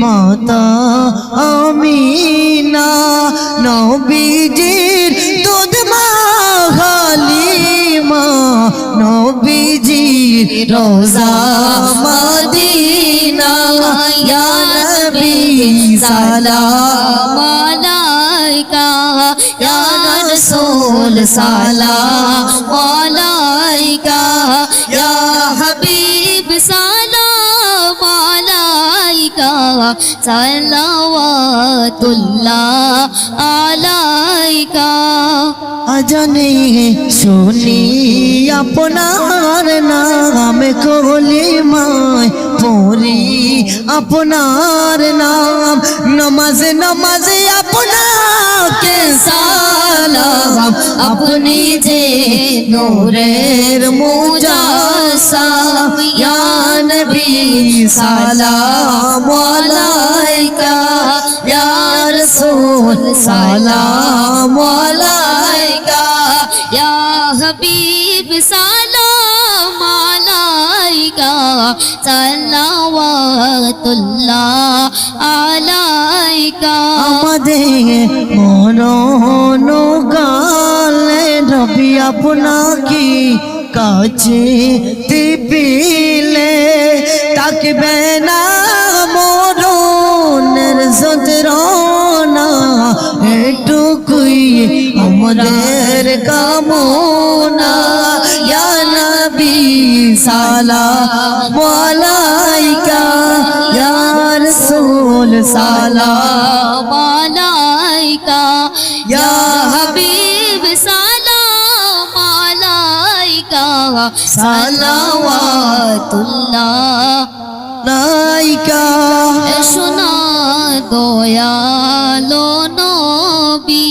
মাতা আমিনা, নবীজির দুধ মা হালিমা নবীজির রোজা মদিনা। ইয়া নবী, সালাম আলাইকা। ইয়া রাসূল, সালাম আলাইকা। সালাওয়াতুল্লাহ আলাইকা। আজানে শুনি আপনার নাম কলি মায় পড়ি। আপনার নাম নমাজে নমাজে আপনাকে সালাম। আপনি যে নূরের সালাম আলাইকা ইয়া রাসূল সালাম আলাইকা ইয়া হাবিব সালাম আলাইকা সালাওয়াতুল্লাহ আলাইকা আমাদের মরণ গালে রবি আপনাকে কাছে দিবিলে তাকবে না মরণের যন্ত্রণা এটুকুই আমাদের কামনা। নবী, সালাম আলাইকা। ইয়া রাসূল, সালাম আলাইকা। ইয়া হাবিব সালাওয়াতুল্লাহ আলাইকা শোনা দয়ালো নবী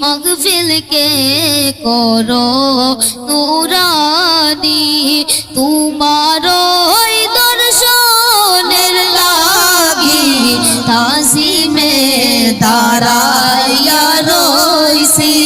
মগফিল কে করো নুরানি। তোমার দর্শনের লাগি তাজিমে দাঁড়াইয়া ইয়া নবী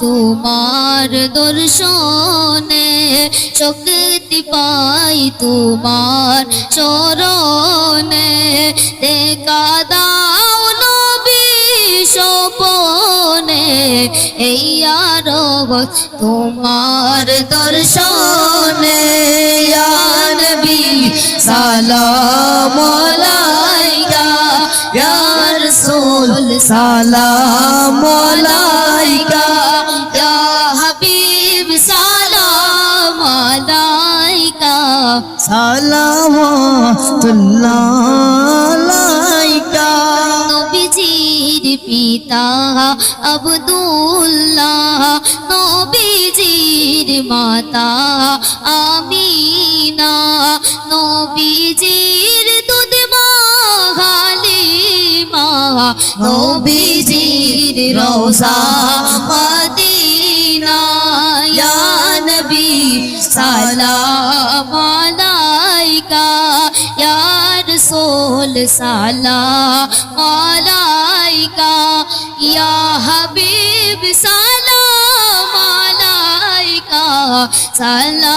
তোমার দর্শনে শক্তি পাই তোমার চরণে। দেখা দাও নবী সপনে এই আরব তোমার দর্শনে। নবী, সালাম আলাইকা, ইয়া আলাইকা নবীজির পিতা আব্দুল্লাহ, নবীজির মাতা আমিনা। নবীজির দুধ মা হালিমা নবীজির রোজা মদিনা ইয়া নবী সালাম রাসূল সালাম আলাইকা ইয়া হাবিব সালাম আলাইকা সালাওয়াতুল্লাহ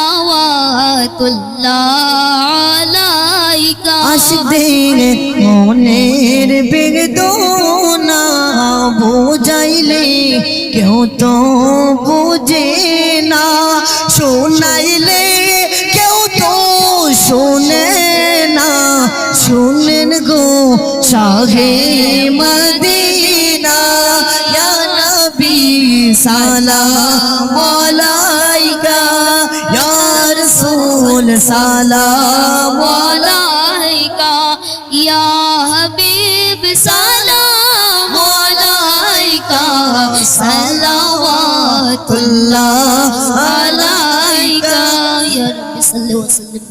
আলাইকা আশদের মনের বেদনা বুঝাইলে কেউ তো বুঝে না শোনাইলে কেউ তো শোনে গো শাহে মদিনা, ইয়া নবী সালাম আলাইকা, ইয়া রাসূল সালাম আলাইকা, ইয়া হাবিব সালাম আলাইকা, সালাওয়াতুল্লাহ আলাইকা, ইয়া রাব্বি সাল্লি ওয়া সাল্লিম।